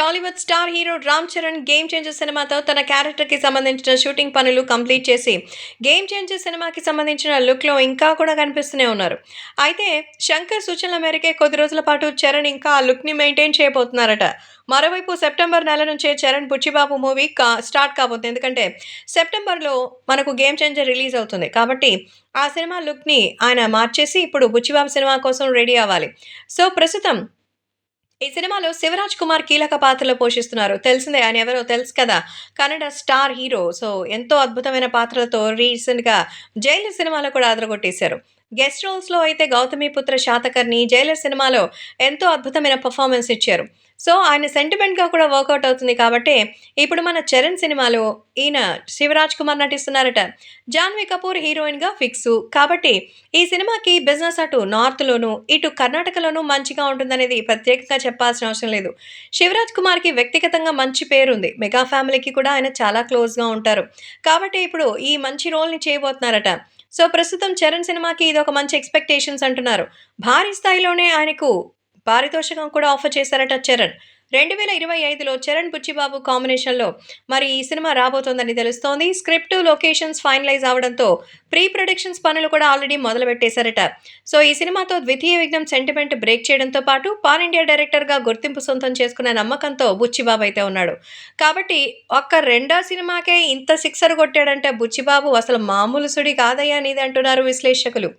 Tollywood star hero Ram Charan Game Changer సినిమాతో తన క్యారెక్టర్కి సంబంధించిన షూటింగ్ పనులు కంప్లీట్ చేసి గేమ్ చేంజర్ సినిమాకి సంబంధించిన లుక్లో ఇంకా కూడా కనిపిస్తూనే ఉన్నారు. అయితే శంకర్ సూచనల మేరకే కొద్ది రోజుల పాటు చరణ్ ఇంకా ఆ లుక్ని మెయింటైన్ చేయబోతున్నారట. మరోవైపు సెప్టెంబర్ నెల నుంచే చరణ్ బుచ్చిబాబు మూవీ కా స్టార్ట్ కాబోతుంది. ఎందుకంటే సెప్టెంబర్లో మనకు గేమ్ చేంజర్ రిలీజ్ అవుతుంది. కాబట్టి ఆ సినిమా లుక్ని ఆయన మార్చేసి ఇప్పుడు బుచ్చిబాబు సినిమా కోసం రెడీ అవ్వాలి. సో ప్రస్తుతం ఈ సినిమాలో శివరాజ్ కుమార్ కీలక పాత్రలో పోషిస్తున్నారు. తెలిసిందే ఆయన ఎవరో తెలుసు కదా. Kannada star hero. సో ఎంతో అద్భుతమైన పాత్రలతో రీసెంట్గా జైలు సినిమాలో కూడా అదరగొట్టేశారు. గెస్ట్ రోల్స్లో అయితే గౌతమిపుత్ర శాతకర్ని జైలర్ సినిమాలో ఎంతో అద్భుతమైన పర్ఫార్మెన్స్ ఇచ్చారు. సో ఆయన సెంటిమెంట్గా కూడా వర్కౌట్ అవుతుంది కాబట్టి ఇప్పుడు మన చరణ్ సినిమాలో ఈయన శివరాజ్ కుమార్ నటిస్తున్నారట. జాన్వీ కపూర్ హీరోయిన్గా ఫిక్స్. కాబట్టి ఈ సినిమాకి బిజినెస్ అటు నార్త్లోనూ ఇటు కర్ణాటకలోనూ మంచిగా ఉంటుందనేది ప్రత్యేకంగా చెప్పాల్సిన అవసరం లేదు. శివరాజ్ కుమార్కి వ్యక్తిగతంగా మంచి పేరుంది. మెగా ఫ్యామిలీకి కూడా ఆయన చాలా క్లోజ్గా ఉంటారు. కాబట్టి ఇప్పుడు ఈ మంచి రోల్ని చేయబోతున్నారట. సో ప్రస్తుతం చరణ్ సినిమాకి ఇది ఒక మంచి ఎక్స్పెక్టేషన్స్ అంటున్నారు. భారీ స్థాయిలోనే ఆయనకు పారితోషికం కూడా ఆఫర్ చేశారట చరణ్. రెండు వేల ఇరవై ఐదులో చరణ్ బుచ్చిబాబు కాంబినేషన్లో మరి ఈ సినిమా రాబోతోందని తెలుస్తోంది. స్క్రిప్ట్ లొకేషన్స్ ఫైనలైజ్ అవడంతో ప్రీ ప్రొడక్షన్స్ పనులు కూడా ఆల్రెడీ మొదలుపెట్టేశారట. సో ఈ సినిమాతో ద్వితీయ విఘ్నం సెంటిమెంట్ బ్రేక్ చేయడంతో పాటు పాన్ ఇండియా డైరెక్టర్గా గుర్తింపు సొంతం చేసుకునే నమ్మకంతో బుచ్చిబాబు అయితే ఉన్నాడు. కాబట్టి ఒక్క రెండో సినిమాకే ఇంత సిక్సర్ కొట్టాడంటే బుచ్చిబాబు. అసలు మామూలు సుడి కాదయ్యా అనేది అంటున్నారు విశ్లేషకులు.